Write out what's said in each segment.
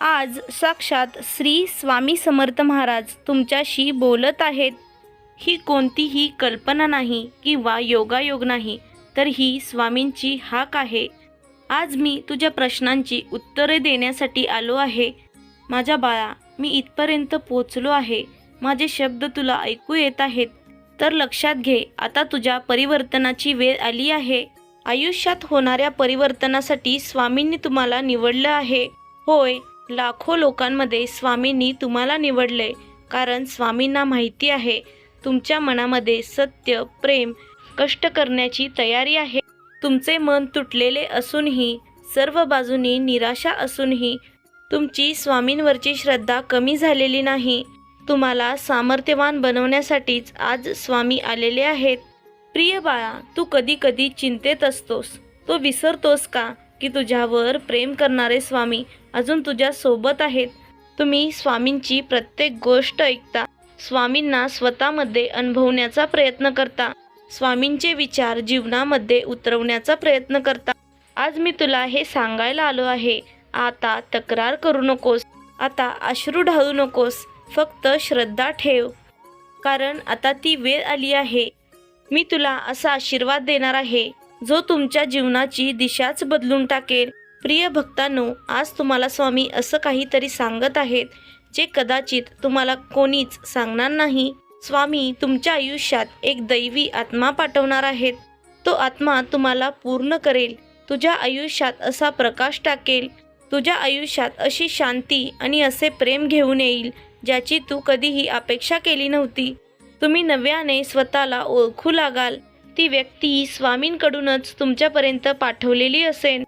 आज साक्षात श्री स्वामी समर्थ महाराज तुमच्याशी बोलत आहेत. ही कोणतीही कल्पना नाही किंवा योगायोग नाही तर ही स्वामींची हाक आहे. आज मी तुझ्या प्रश्नांची उत्तरे देण्यासाठी आलो आहे. माझ्या बाळा मी इथपर्यंत पोचलो आहे. माझे शब्द तुला ऐकू येत आहेत. तर लक्षात घे आता तुझ्या परिवर्तनाची वेळ आली आहे. आयुष्यात होणाऱ्या परिवर्तनासाठी स्वामींनी तुम्हाला निवडलं आहे. होय लाखो लोकांमध्ये स्वामींनी तुम्हाला निवडले कारण स्वामींना माहिती आहे तुमच्या मनामध्ये सत्य प्रेम कष्ट करण्याची तयारी आहे. तुमचे मन तुटलेले असूनही सर्व बाजूनी निराशा असूनही तुमची स्वामींवरची श्रद्धा कमी झालेली नाही. तुम्हाला सामर्थ्यवान बनवण्यासाठीच आज स्वामी आलेले आहेत. प्रिय बाळा तू कधी कधी चिंतेत असतोस. तो विसरतोस का की तुझ्यावर प्रेम करणारे स्वामी अजून तुझ्या सोबत आहेत? तुम्ही स्वामींची प्रत्येक गोष्ट ऐकता. स्वामींना स्वतःमध्ये अनुभवण्याचा प्रयत्न करता. स्वामींचे विचार जीवनामध्ये उतरवण्याचा प्रयत्न करता. आज मी तुला हे सांगायला आलो आहे. आता तक्रार करू नकोस. आता अश्रू ढाळू नकोस. फक्त श्रद्धा ठेव. कारण आता ती वेळ आली आहे. मी तुला असा आशीर्वाद देणार आहे जो तुमच्या जीवनाची दिशाच बदलून टाकेल. प्रिय भक्तांनो आज तुम्हाला स्वामी असं काहीतरी सांगत आहेत जे कदाचित तुम्हाला कोणीच सांगणार नाही. स्वामी तुमच्या आयुष्यात एक दैवी आत्मा पाठवणार आहेत. तो आत्मा तुम्हाला पूर्ण करेल तुझ्या आयुष्यात असा प्रकाश टाकेल तुझ्या आयुष्यात अशी शांती आणि असे प्रेम घेऊन येईल ज्याची तू कधीही अपेक्षा केली नव्हती. तुम्ही नव्याने स्वतःला ओळखू लागाल. ती व्यक्ती स्वामींकडूनच तुमच्यापर्यंत पाठवलेली असेल.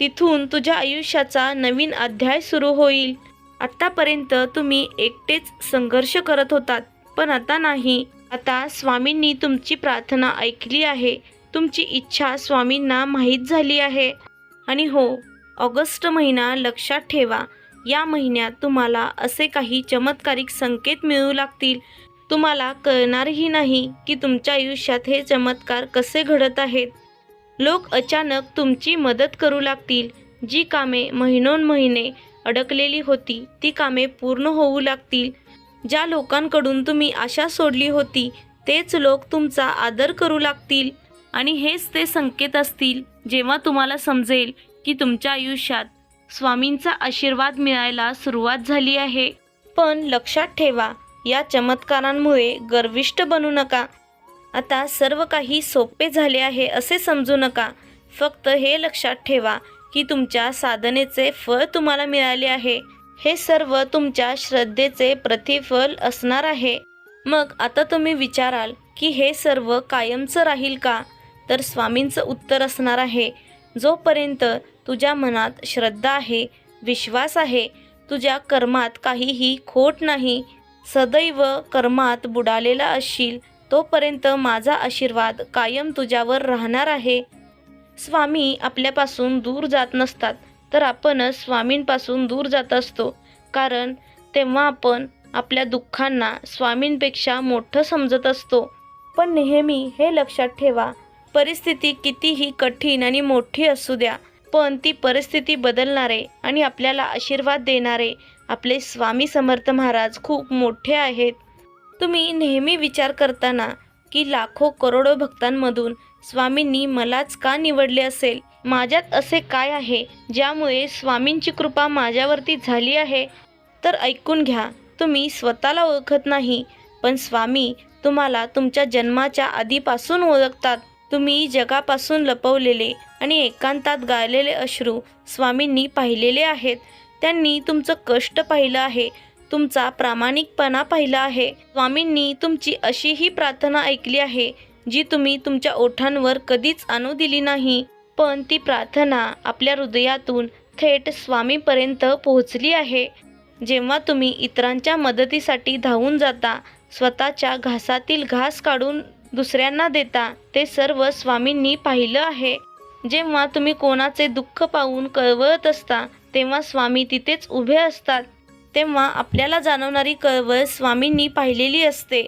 तिथून तुझ्या आयुष्याचा नवीन अध्याय सुरू होईल. आत्तापर्यंत तुम्ही एकटेच संघर्ष करत होतात पण आता नाही. आता स्वामींनी तुमची प्रार्थना ऐकली आहे. तुमची इच्छा स्वामींना माहीत झाली आहे. आणि हो ऑगस्ट महिना लक्षात ठेवा. या महिन्यात तुम्हाला असे काही चमत्कारिक संकेत मिळू लागतील. तुम्हाला कळणारही नाही की तुमच्या आयुष्यात हे चमत्कार कसे घडत आहेत. लोक अचानक तुमची मदत करू लागतील. जी कामे महिनोन महिने अडकलेली होती ती कामे पूर्ण होऊ लागतील. ज्या लोकांकडून तुम्ही आशा सोडली होती तेच लोक तुमचा आदर करू लागतील. आणि हेच ते संकेत असतील जेव्हा तुम्हाला समजेल की तुमच्या आयुष्यात स्वामींचा आशीर्वाद मिळायला सुरुवात झाली आहे. पण लक्षात ठेवा या चमत्कारांमुळे गर्विष्ट बनू नका. आता सर्व काही सोपे झाले आहे असे समजू नका. फक्त हे लक्षात ठेवा की तुमच्या साधनेचे फळ तुम्हाला मिळाले आहे. हे सर्व तुमच्या श्रद्धेचे प्रतिफल असणार आहे. मग आता तुम्ही विचाराल की हे सर्व कायमचं राहील का? तर स्वामींचं उत्तर असणार आहे. जोपर्यंत तुझ्या मनात श्रद्धा आहे विश्वास आहे तुझ्या कर्मात काहीही खोट नाही सदैव कर्मात बुडालेला असशील तोपर्यंत माझा आशीर्वाद कायम तुझ्यावर राहणार आहे. स्वामी आपल्यापासून दूर जात नसतात तर आपणच स्वामींपासून दूर जात असतो. कारण तेव्हा आपण आपल्या दुःखांना स्वामींपेक्षा मोठं समजत असतो. पण नेहमी हे लक्षात ठेवा परिस्थिती कितीही कठीण आणि मोठी असू द्या पण ती परिस्थिती बदलणारे आणि आपल्याला आशीर्वाद देणारे आपले स्वामी समर्थ महाराज खूप मोठे आहेत. तुम्ही नेहमी विचार करताना की लाखो करोडो भक्तांमधून स्वामींनी मलाच का निवडले असेल? माझ्यात असे काय आहे ज्यामुळे स्वामींची कृपा माझ्यावरती झाली आहे? तर ऐकून घ्या तुम्ही स्वतःला ओळखत नाही पण स्वामी तुम्हाला तुमच्या जन्माच्या आधीपासून ओळखतात. तुम्ही जगापासून लपवलेले आणि एकांतात गाळलेले अश्रू स्वामींनी पाहिलेले आहेत. त्यांनी तुमचं कष्ट पाहिलं आहे तुमचा प्रामाणिकपणा पाहिला आहे. स्वामींनी तुमची अशीही प्रार्थना ऐकली आहे जी तुम्ही तुमच्या ओठांवर कधीच आणू दिली नाही. पण ती प्रार्थना आपल्या हृदयातून थेट स्वामीपर्यंत पोहोचली आहे. जेव्हा तुम्ही इतरांच्या मदतीसाठी धावून जाता स्वतःच्या घासातील घास काढून दुसऱ्यांना देता ते सर्व स्वामींनी पाहिलं आहे. जेव्हा तुम्ही कोणाचे दुःख पाहून कळवळत असता तेव्हा स्वामी तिथेच उभे असतात. तेव्हा आपल्याला जाणवणारी कळवळ स्वामींनी पाहिलेली असते.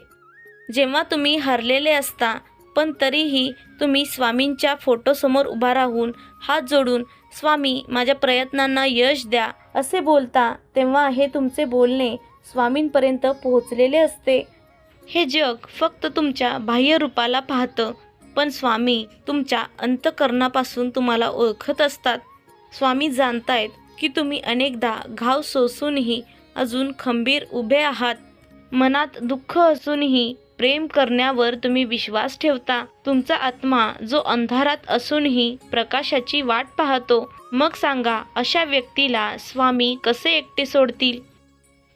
जेव्हा तुम्ही हरलेले असता पण तरीही तुम्ही स्वामींच्या फोटोसमोर उभा राहून हात जोडून स्वामी माझ्या प्रयत्नांना यश द्या असे बोलता तेव्हा हे तुमचे बोलणे स्वामींपर्यंत पोहोचलेले असते. हे जग फक्त तुमच्या बाह्य रूपाला पाहतं पण स्वामी तुमच्या अंतकरणापासून तुम्हाला ओळखत असतात. स्वामी जाणतायत की तुम्ही अनेकदा घाव सोसूनही अजून खंबीर उभे आहात. मनात दुःख असूनही प्रेम करण्यावर तुम्ही विश्वास ठेवता. तुमचा आत्मा जो अंधारात असूनही प्रकाशाची वाट पाहतो. मग सांगा अशा व्यक्तीला स्वामी कसे एकटे सोडतील?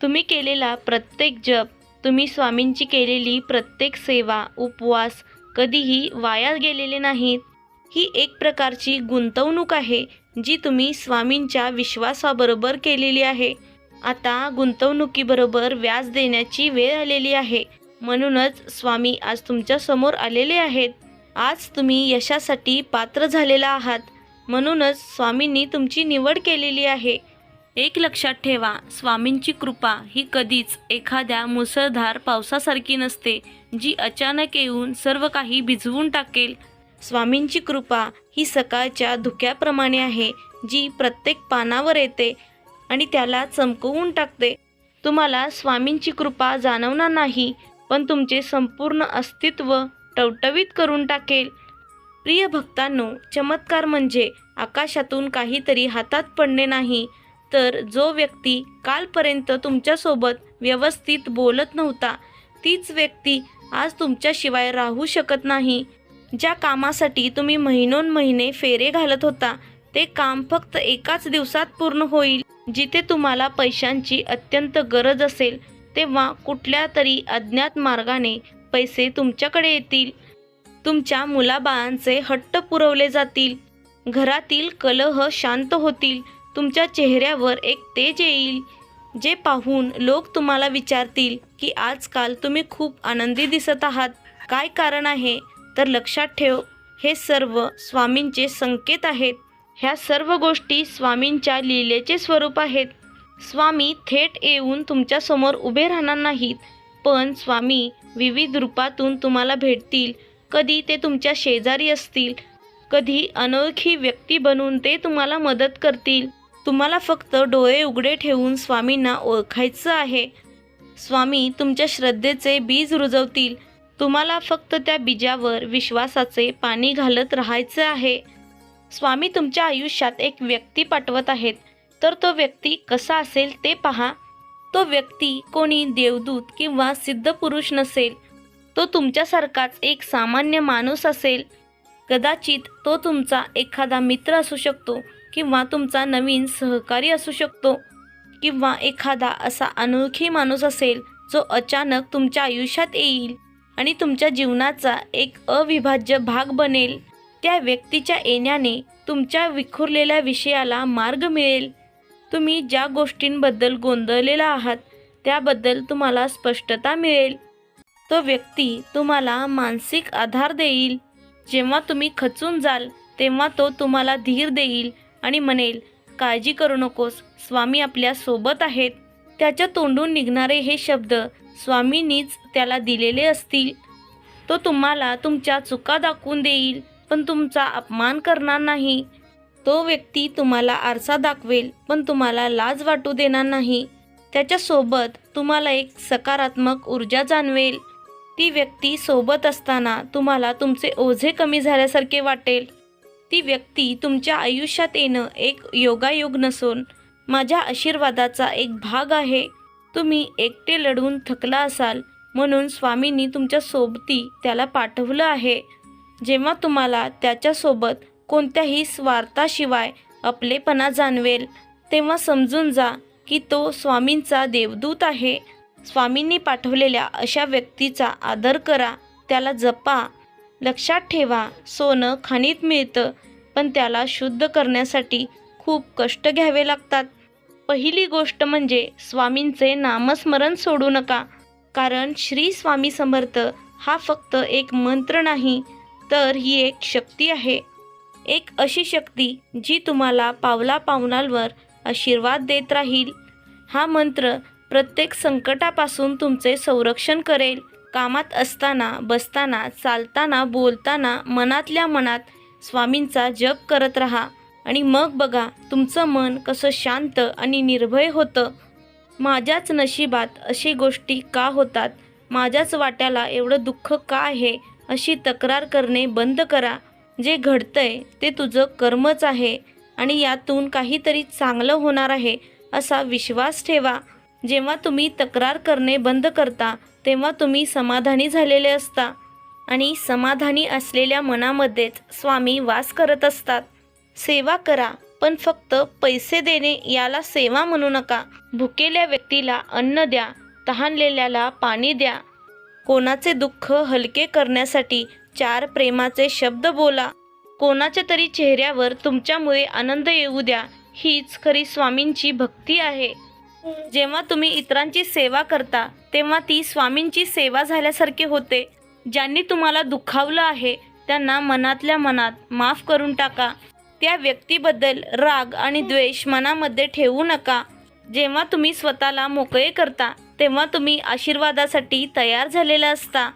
तुम्ही केलेला प्रत्येक जप तुम्ही स्वामींची केलेली प्रत्येक सेवा उपवास कधीही वाया गेलेले नाहीत. ही एक प्रकारची गुंतवणूक आहे. जी तुम्ही स्वामींच्या विश्वासाबरोबर केलेली आहे. आता गुंतवणुकीबरोबर व्याज देण्याची वेळ आलेली आहे. म्हणूनच स्वामी आज तुमच्यासमोर आलेले आहेत. आज तुम्ही यशासाठी पात्र झालेला आहात. म्हणूनच स्वामींनी तुमची निवड केलेली आहे. एक लक्षात ठेवा स्वामींची कृपा ही कधीच एखाद्या मुसळधार पावसासारखी नसते जी अचानक येऊन सर्व काही भिजवून टाकेल स्वामींची कृपा ही सकाळच्या धुक्याप्रमाणे आहे जी प्रत्येक पानावर येते आणि त्याला चमकवून टाकते. तुम्हाला स्वामींची कृपा जाणवणार नाही पण तुमचे संपूर्ण अस्तित्व टवटवीत करून टाकेल. प्रिय भक्तांनो चमत्कार म्हणजे आकाशातून काहीतरी हातात पडणे नाही तर जो व्यक्ती कालपर्यंत तुमच्यासोबत व्यवस्थित बोलत नव्हता तीच व्यक्ती आज तुमच्याशिवाय राहू शकत नाही. ज्या कामासाठी तुम्ही महिनोन महिने फेरे घालत होता ते काम फक्त एकाच दिवसात पूर्ण होईल. जिथे तुम्हाला पैशांची अत्यंत गरज असेल तेव्हा कुठल्या तरी अज्ञात मार्गाने पैसे तुमच्याकडे येतील. तुमच्या मुलाबाळांचे हट्ट पुरवले जातील. घरातील कलह शांत होतील. तुमच्या चेहऱ्यावर एक तेज येईल जे पाहून लोक तुम्हाला विचारतील की आजकाल तुम्ही खूप आनंदी दिसत आहात. काय कारण आहे? तर लक्षात ठेव हे सर्व स्वामींचे संकेत आहेत. ह्या सर्व गोष्टी स्वामींच्या लीलेचे स्वरूप आहेत. स्वामी थेट येऊन तुमच्यासमोर उभे राहणार नाहीत पण स्वामी विविध रूपातून तुम्हाला भेटतील. कधी ते तुमच्या शेजारी असतील कधी अनोळखी व्यक्ती बनून ते तुम्हाला मदत करतील. तुम्हाला फक्त डोळे उघडे ठेवून स्वामींना ओळखायचं आहे. स्वामी तुमच्या श्रद्धेचे बीज रुजवतील. तुम्हाला फक्त त्या बीजावर विश्वासाचे पाणी घालत राहायचं आहे. स्वामी तुमच्या आयुष्यात एक व्यक्ती पाठवत आहेत. तर तो व्यक्ती कसा असेल ते पहा. तो व्यक्ती कोणी देवदूत किंवा सिद्ध पुरुष नसेल. तो तुमच्यासारखाच एक सामान्य माणूस असेल. कदाचित तो तुमचा एखादा मित्र असू शकतो किंवा तुमचा नवीन सहकारी असू शकतो किंवा एखादा असा अनोळखी माणूस असेल जो अचानक तुमच्या आयुष्यात येईल. आणि तुमच्या जीवनाचा एक अविभाज्य भाग बनेल. त्या व्यक्तीच्या येण्याने तुमच्या विखुरलेल्या विषयाला मार्ग मिळेल. तुम्ही ज्या गोष्टींबद्दल गोंधळलेला आहात त्याबद्दल तुम्हाला स्पष्टता मिळेल. तो व्यक्ती तुम्हाला मानसिक आधार देईल. जेव्हा तुम्ही खचून जाल तेव्हा तो तुम्हाला धीर देईल आणि म्हणेल काळजी करू नकोस स्वामी आपल्यासोबत आहेत. त्याच्या तोंडून निघणारे हे शब्द स्वामींनीच त्याला दिलेले असतील. तो तुम्हाला तुमच्या चुका दाखवून देईल पण तुमचा अपमान करणार नाही. तो व्यक्ती तुम्हाला आरसा दाखवेल पण तुम्हाला लाज वाटू देणार नाही. त्याच्यासोबत तुम्हाला एक सकारात्मक ऊर्जा जाणवेल. ती व्यक्ती सोबत असताना तुम्हाला तुमचे ओझे कमी झाल्यासारखे वाटेल. ती व्यक्ती तुमच्या आयुष्यात येणं एक योगायोग नसून माझ्या आशीर्वादाचा एक भाग आहे. तुम्ही एकटे लढून थकला असाल म्हणून स्वामींनी तुमच्या सोबती त्याला पाठवलं आहे. जेव्हा तुम्हाला त्याच्यासोबत कोणत्याही स्वार्थाशिवाय आपलेपणा जाणवेल तेव्हा समजून जा की तो स्वामींचा देवदूत आहे. स्वामींनी पाठवलेल्या अशा व्यक्तीचा आदर करा त्याला जपा. लक्षात ठेवा सोनं खाणीत मिळतं पण त्याला शुद्ध करण्यासाठी खूप कष्ट घ्यावे लागतात. पहिली गोष्ट म्हणजे स्वामींचे नामस्मरण सोडू नका. कारण श्री स्वामी समर्थ हा फक्त एक मंत्र नाही तर ही एक शक्ती आहे. एक अशी शक्ती जी तुम्हाला पावला पावलांवर आशीर्वाद देत राहील. हा मंत्र प्रत्येक संकटापासून तुमचे संरक्षण करेल. कामात असताना बसताना चालताना बोलताना मनातल्या मनात स्वामींचा जप करत राहा. आणि मग बघा तुमचं मन कसं शांत आणि निर्भय होतं. माझ्याच नशिबात अशी गोष्टी का होतात? माझ्याच वाट्याला एवढं दुःख का आहे? अशी तक्रार करणे बंद करा. जे घडतंय ते तुझं कर्मच आहे आणि यातून काहीतरी चांगलं होणार आहे असा विश्वास ठेवा. जेव्हा तुम्ही तक्रार करणे बंद करता तेव्हा तुम्ही समाधानी झालेले असता. आणि समाधानी असलेल्या मनामध्येच स्वामी वास करत असतात. सेवा करा पण फक्त पैसे देणे याला सेवा म्हणू नका. भुकेल्या व्यक्तीला अन्न द्या तहानलेल्याला पाणी द्या. कोणाचे दुःख हलके करण्यासाठी चार प्रेमाचे शब्द बोला. कोणाच्या तरी चेहऱ्यावर तुमच्यामुळे आनंद येऊ द्या हीच खरी स्वामींची भक्ती आहे. जेव्हा तुम्ही इतरांची सेवा करता तेव्हा ती स्वामींची सेवा झाल्यासारखे होते. ज्यांनी तुम्हाला दुखावलं आहे त्यांना मनातल्या मनात माफ करून टाका. त्या व्यक्तीबद्दल राग आणि द्वेष मनामध्ये ठेवू नका. जेव्हा तुम्ही स्वतःला मोकळे करता तेव्हा तुम्ही आशीर्वादासाठी तयार झालेला असता.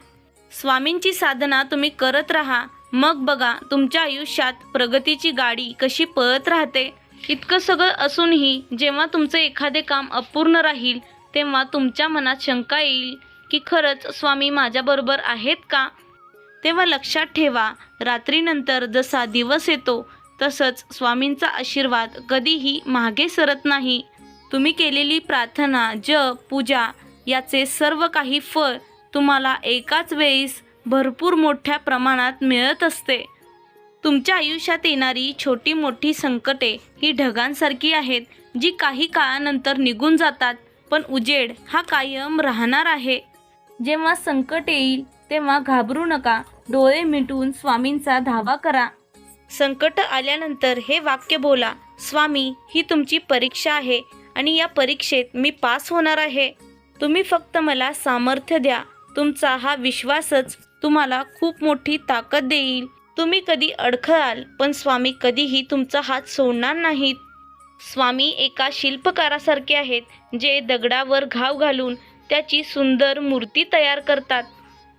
स्वामींची साधना तुम्ही करत राहा. मग बघा तुमच्या आयुष्यात प्रगतीची गाडी कशी पळत राहते. इतकं सगळं असूनही जेव्हा तुमचं एखादे काम अपूर्ण राहील तेव्हा तुमच्या मनात शंका येईल की खरंच स्वामी माझ्याबरोबर आहेत का? तेव्हा लक्षात ठेवा रात्रीनंतर जसा दिवस येतो तसंच स्वामींचा आशीर्वाद कधीही मागे सरत नाही. तुम्ही केलेली प्रार्थना जप पूजा याचे सर्व काही फळ तुम्हाला एकाच वेळीस भरपूर मोठ्या प्रमाणात मिळत असते. तुमच्या आयुष्यात येणारी छोटी मोठी संकटे ही ढगांसारखी आहेत जी काही काळानंतर निघून जातात पण उजेड हा कायम राहणार आहे. जेव्हा संकट येईल तेव्हा घाबरू नका. डोळे मिटून स्वामींचा धावा करा. संकट आल्यानंतर हे वाक्य बोला स्वामी ही तुमची परीक्षा आहे आणि या परीक्षेत मी पास होणार आहे. तुम्ही फक्त मला सामर्थ्य द्या. तुमचा हा विश्वासच तुम्हाला खूप मोठी ताकद देईल. तुम्ही कधी अडखळाल पण स्वामी कधीही तुमचा हात सोडणार नाहीत. स्वामी एका शिल्पकारासारखे आहेत जे दगडावर घाव घालून त्याची सुंदर मूर्ती तयार करतात.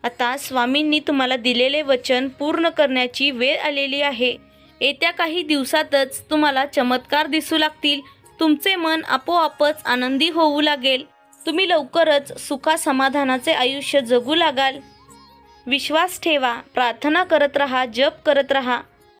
आता स्वामींनी तुम्हाला दिलेले वचन पूर्ण करण्याची वेळ आलेली आहे. येत्या काही दिवसातच तुम्हाला चमत्कार दिसू लागतील. तुमचे मन आपोआपच आनंदी होऊ लागेल. तुम्ही लवकरच सुखा समाधानाचे आयुष्य जगू लागाल. विश्वास ठेवा प्रार्थना करत रहा जप करत राहा.